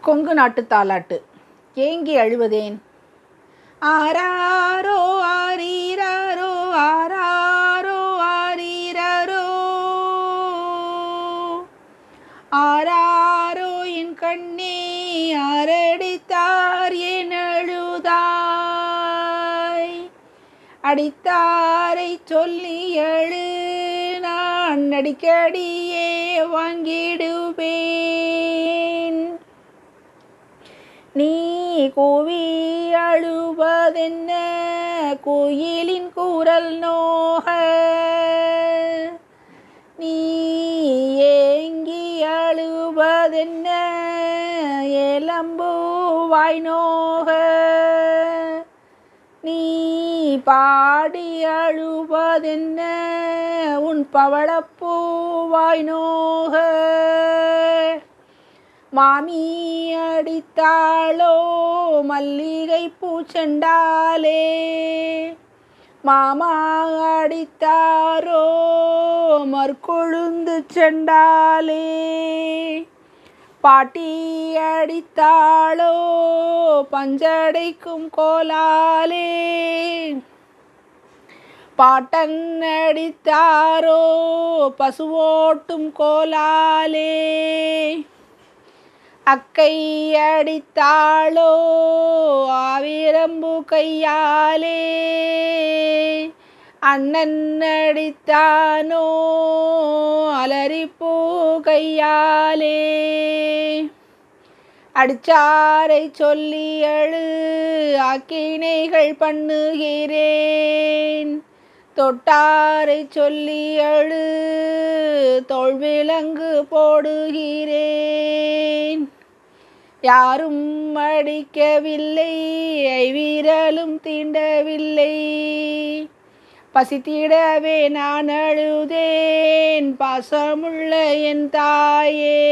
கொங்கு நாட்டு தாலாட்டு. ஏங்கி அழுவதேன்? ஆராரோ ஆரீரோ ஆராரோ ஆரீரோ ஆராரோ என் கண்ணே அரடித்தார் என் அழுதாய். அடித்தாரை சொல்லி எழு நான் அடிக்கடியே வாங்கிடுவேன். நீ கூவி அழுவதென்ன? கோயிலின் குரல் நோக. நீ ஏங்கி அழுவதென்ன? எலம்புவாய் நோக. நீ பாடி அழுவதென்ன? உன் பவளப்பூவாய் நோக. மாமி அடித்தாளோ மல்லிகை பூச்செண்டாலே மாமா அடித்தாரோ மற்கொழுந்து செண்டாலே. பாட்டி அடித்தாளோ பஞ்சடைக்கும் கோலாலே. பாட்டன் அடித்தாரோ பசுவோட்டும் கோலாலே. அக்கை அடித்தாளோ? ஆவிரம்பு கையாலே. அண்ணன் அடித்தானோ? அலரிப்பூ கையாலே. அடிச்சாரை சொல்லி அழு ஆக்கினைகள் பண்ணுகிறேன். தொட்டாரை சொல்லி அழு தோல்விலங்கு போடுகிறேன். யாரும் அடிக்கவில்லை வீரலும் தீண்டவில்லை. பசித்திடவே நான் அழுதேன் பாசமுள்ள என் தாயே.